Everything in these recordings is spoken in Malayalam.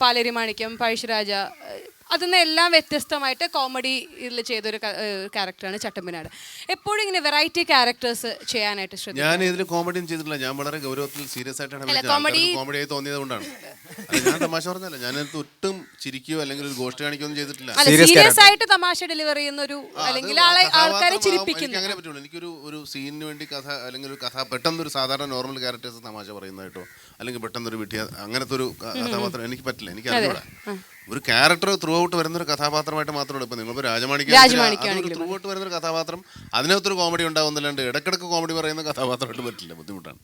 പാലേരി മാണിക്യം പഴശ്ശിരാജ അതിൽ നിന്ന് എല്ലാം വ്യത്യസ്തമായിട്ട് കോമഡിയിൽ ചെയ്തൊരു ക്യാരക്ടറാണ് ചട്ടമ്പിനാട്. എപ്പോഴും ഇങ്ങനെ വെറൈറ്റി ക്യാരക്ടേഴ്സ് ചെയ്യാനായിട്ട് ശ്രദ്ധിക്കും. ഞാൻ ഇതിൽ കോമഡിയും ചെയ്തിട്ടില്ല. ഞാൻ വളരെ ഗൗരവത്തിൽ സീരിയസ് ആയിട്ടാണ് കോമഡി കോമഡിയായി തോന്നിയത് കൊണ്ടാണ്. ഞാൻ തമാശ പറഞ്ഞല്ല ഞാൻ ഒട്ടും ചിരിക്കുകയോ അല്ലെങ്കിൽ ഒരു ഗോഷ്ടി കാണിക്കുകയൊന്നും ചെയ്തിട്ടില്ല. സീരിയസ് ആയിട്ട് തമാശ ഡെലിവറി ചെയ്യുന്ന ഒരു അല്ലെങ്കിൽ ആളെ ആൾക്കാരെ ചിരിപ്പിക്കുന്നു. അങ്ങനെ പറ്റുള്ളൂ. എനിക്കൊരു ഒരു സീനിന് വേണ്ടി കഥ അല്ലെങ്കിൽ ഒരു കഥ പെട്ടെന്ന് ഒരു സാധാരണ നോർമൽ ക്യാരക്ടേഴ്സ് തമാശ പറയുന്നതായിട്ടോ അല്ലെങ്കിൽ പെട്ടെന്ന് ഒരു വിട്ടിയ അങ്ങനത്തെ ഒരു കഥാപാത്രം എനിക്ക് പറ്റില്ല. എനിക്ക് അറിഞ്ഞൂടാ. ഒരു ക്യാരക്ടർ ത്രൂ ഔട്ട് വരുന്ന ഒരു കഥാപാത്രമായിട്ട് മാത്രമേ ഇപ്പൊ നിങ്ങളിപ്പോ രാജമാണിക്ക് ത്രൂഔട്ട് വരുന്ന ഒരു കഥാപാത്രം. അതിനകത്തൊരു കോമഡി ഉണ്ടാവുന്നില്ലാണ്ട് ഇടക്കിടക്ക് കോമഡി പറയുന്ന കഥാപാത്രമായിട്ട് പറ്റില്ല. ബുദ്ധിമുട്ടാണ്.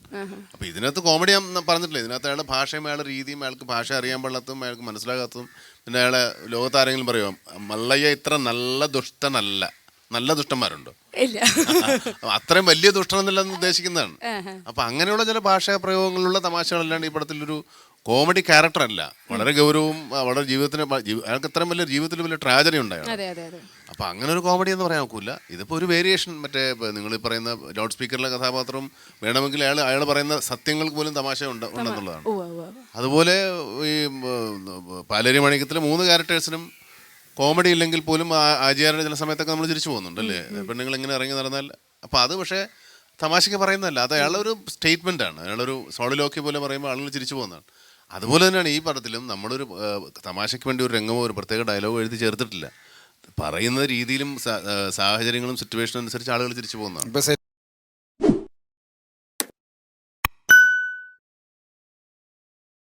അപ്പൊ ഇതിനകത്ത് കോമഡി ഞാൻ പറഞ്ഞിട്ടില്ല? ഇതിനകത്ത് അയാളുടെ ഭാഷയും അയാളുടെ രീതിയും അയാൾക്ക് ഭാഷ അറിയാൻ പാടില്ലാത്തതും അയാൾക്ക് മനസ്സിലാകാത്തതും പിന്നെ അയാളെ ലോകത്താരെങ്കിലും പറയുമോ മല്ലയ്യ ഇത്ര നല്ല ദുഷ്ടനല്ല. നല്ല ദുഷ്ടന്മാരുണ്ടോ? ഇല്ല. അത്രയും വലിയ ദുഷ്ടനെന്നല്ല ഉദ്ദേശിക്കുന്നതാണ്. അപ്പൊ അങ്ങനെയുള്ള ചില ഭാഷാ പ്രയോഗങ്ങളുള്ള തമാശകളല്ലാണ്ട് ഈ പടത്തിൽ ഒരു കോമഡി ക്യാരക്ടർ അല്ല. വളരെ ഗൗരവവും വളരെ ജീവിതത്തിന് അയാൾക്ക് ഇത്രയും വലിയ ജീവിതത്തിൽ വലിയ ട്രാജഡി ഉണ്ടായിരുന്നു അപ്പൊ അങ്ങനെ ഒരു കോമഡി എന്ന് പറയാൻ നോക്കൂല ഇതിപ്പോ ഒരു വേരിയേഷൻ മറ്റേ നിങ്ങൾ ഈ പറയുന്ന ലൗഡ് സ്പീക്കറിലെ കഥാപാത്രം വേണമെങ്കിൽ അയാൾ അയാൾ പറയുന്ന സത്യങ്ങൾക്ക് പോലും തമാശ ഉണ്ട് ഉണ്ടെന്നുള്ളതാണ്. അതുപോലെ ഈ പാലരി മണിക്കത്തിലെ മൂന്ന് ക്യാരക്ടേഴ്സിനും കോമഡി ഇല്ലെങ്കിൽ പോലും ആ- ആചാര്യയുടെ ചില സമയത്തൊക്കെ നമ്മൾ തിരിച്ചു പോകുന്നുണ്ട് അല്ലേ? പെണ്ണുങ്ങൾ ഇങ്ങനെ ഇറങ്ങി നടന്നാൽ അപ്പൊ അത് പക്ഷേ തമാശയ്ക്ക് പറയുന്നതല്ല. അത് അയാളൊരു സ്റ്റേറ്റ്മെന്റ് ആണ്. അയാളൊരു സോളിലോക്കി പോലെ പറയുമ്പോൾ ആളുകൾ തിരിച്ചു പോകുന്നതാണ്. അതുപോലെ തന്നെയാണ് ഈ പടത്തിലും നമ്മളൊരു തമാശയ്ക്ക് വേണ്ടി ഒരു രംഗമോ ഒരു പ്രത്യേക ഡയലോഗ് എഴുതി ചേർത്തിട്ടില്ല. പറയുന്ന രീതിയിലും സാഹചര്യങ്ങളും സിറ്റുവേഷനും അനുസരിച്ച് ആളുകൾ തിരിച്ചു പോകുന്നതാണ്.